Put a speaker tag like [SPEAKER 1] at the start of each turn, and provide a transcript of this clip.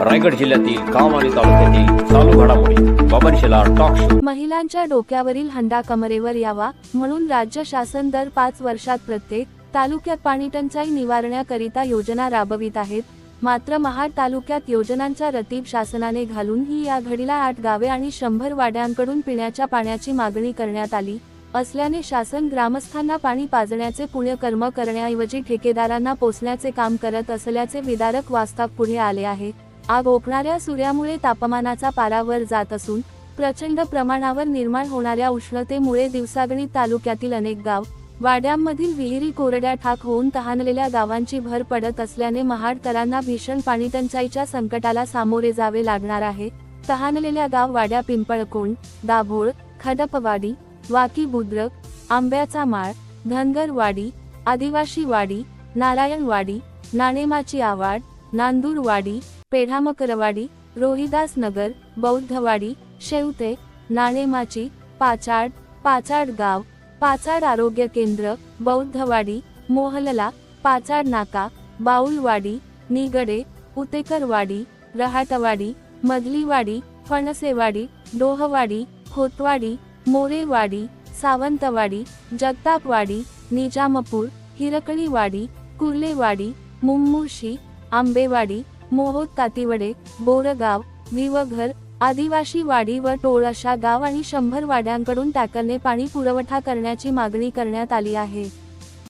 [SPEAKER 1] रायगड जिल्ह्यातील काम आणि तालुक्यातील चालू घडामोडी बाबरशेला टॉक शो
[SPEAKER 2] महिलांच्या डोक्यावरील हंडा कमरेवर यावा म्हणून राज्य शासन दर पाच वर्षात प्रत्येक तालुक्यात पाणी टंचाई निवारण्याकरिता योजना राबवित आहेत. मात्र महाड तालुक्यात योजनांच्या रतीब शासनाने घालून ही या घडीला आठ गावे आणि शंभर वाड्यांकडून पिण्याच्या पाण्याची मागणी करण्यात आली. असल्याने शासन ग्रामस्थांना पाणी पाजण्याचे पुण्यकर्म करण्याऐवजी ठेकेदारांना पोचण्याचे काम करत असल्याचे विदारक वास्तव पुढे आले आहे. आग ओकणाऱ्या सूर्यामुळे तापमानाचा पारावर जात असून प्रचंड प्रमाणावर निर्माण होणाऱ्या उष्णतेमुळे दिवसागणित तालुक्यातील अनेक गाव वाड्यांमधील विहिरी कोरड्या ठाक होऊन तहानलेल्या गावांची भर पडत असल्याने महाडकरांना भीषण पाणीटंचाईच्या संकटाला सामोरे जावे लागणार आहे. तहानलेल्या गाव वाड्या पिंपळकोंड दाभोळ खडपवाडी वाकी बुद्रक आंब्याचा माळ धनगरवाडी आदिवासी वाडी नारायणवाडी नाणेमाची आवाड नांदूरवाडी पेढामकरवाडी रोहिदास नगर बौद्धवाडी शेवते नाणेमाची पाचाड पाचाड गाव पाचाड आरोग्य केंद्र बौद्धवाडी मोहलला पाचाड नाका बाऊलवाडी निगडे उतेकरवाडी रहाटवाडी मधलीवाडी फणसेवाडी डोहवाडी खोतवाडी मोरेवाडी सावंतवाडी जगतापवाडी निजामपूर हिरकळीवाडी कुर्लेवाडी मुम्मुर्शी आंबेवाडी मोहोत कातीवडे बोरगाव विवघर आदिवासी वाडी व टोळ अशा गाव आणि शंभर वाड्यांकडून टॅकरने पाणी पुरवठा करण्याची मागणी करण्यात आली आहे.